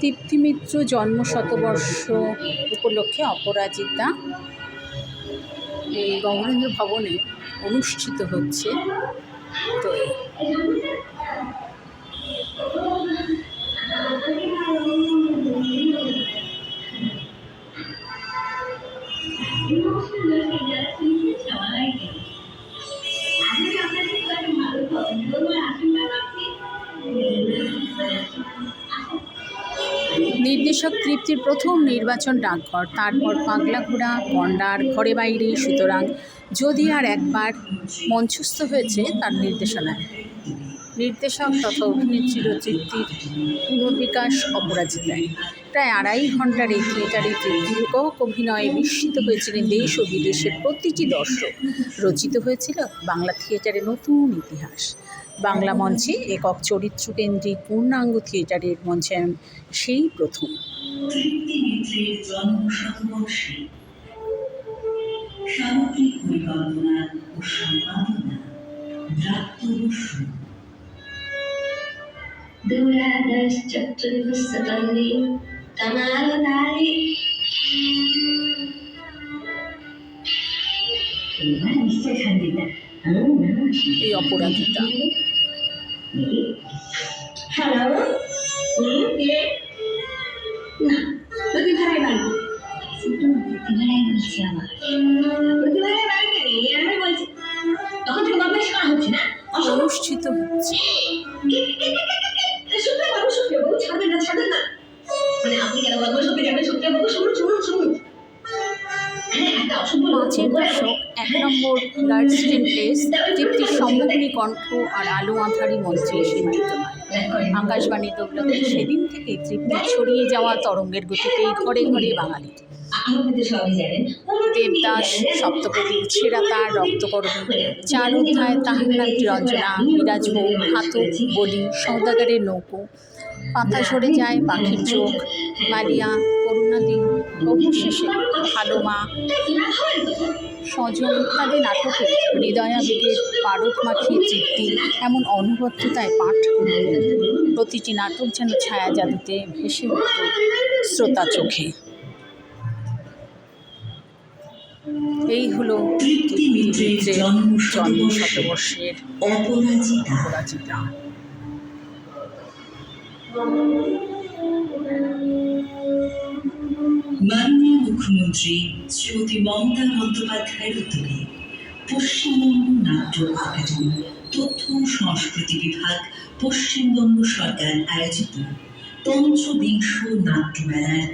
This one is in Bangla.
তৃপ্তি মিত্র জন্ম শতবর্ষ উপলক্ষে অপরাজিতা এই গঙ্গেন্দ্র ভবনে অনুষ্ঠিত হচ্ছে। তো নির্দেশক তৃপ্তির প্রথম নির্বাচন ডাকঘর। তারপর পাগলা ঘোড়া গন্ডার, ঘরে বাইরে, সুতরাং যদি আর একবার মঞ্চস্থ হয়েছে তার নির্দেশনায় নির্দেশক তথা অভিনেত্রী তৃপ্তির পুনর্বিকাশ অপরাজিতায়। প্রায় আড়াই ঘণ্টার এই থিয়েটারে একক অভিনয়ে বিস্মিত হয়েছিলেন দেশ ও বিদেশের প্রতিটি দর্শক, রচিত হয়েছিল বাংলা থিয়েটারে নতুন ইতিহাস। বাংলা মঞ্চে একক চরিত্র কেন্দ্রিক পূর্ণাঙ্গ থিয়েটারের মঞ্চায়ন সেই প্রথম। এই অপরাজিতা হ্যালো হুম কে না প্রতিভারাই বাড়ি প্রতিভারাই বলছি আমার প্রতিভারাই পাঁচের দশক এক নম্বর গার্ডস্টেন প্লেস তৃপ্তির সম্মোহনী কণ্ঠ আর আলো আঁধারি মঞ্চে নয় আকাশবাণী দৌলতে সেদিন থেকে তৃপ্তি ছড়িয়ে যাওয়া তরঙ্গের গতিতেই ঘরে ঘরে বাঙালি। দেবদাস সপ্তপতি ছেঁড়া তার রক্তকর্মী চার অধ্যায় তাহার রঞ্জনা বিরাজভোগ ঘাতক বলি, সৌদাগারের নৌকো, পাতা সরে যায় পাখির চোখ মারিয়া করুণাদি অবশেষে ভালো মা সজন ইত্যাদি নাটকে হৃদয়াবেগের পারদ মাখিয়ে চিত্তি এমন অনুবদ্ধতায় পাঠ করত প্রতিটি নাটক যেন ছায়া জাদুতে ভেসে উঠত শ্রোতা চোখে। এই হলো জন্ম জন্ম শতবর্ষ শতবর্ষের অপরাজিতা। মাননীয় মুখ্যমন্ত্রী শ্রীমতী মমতা বন্দ্যোপাধ্যায়ের উদ্যোগে পশ্চিমবঙ্গ নাট্য একাডেমি তথ্য সংস্কৃতি বিভাগ, পশ্চিমবঙ্গ সরকার আয়োজিত পঞ্চবিংশ নাট্যমেলার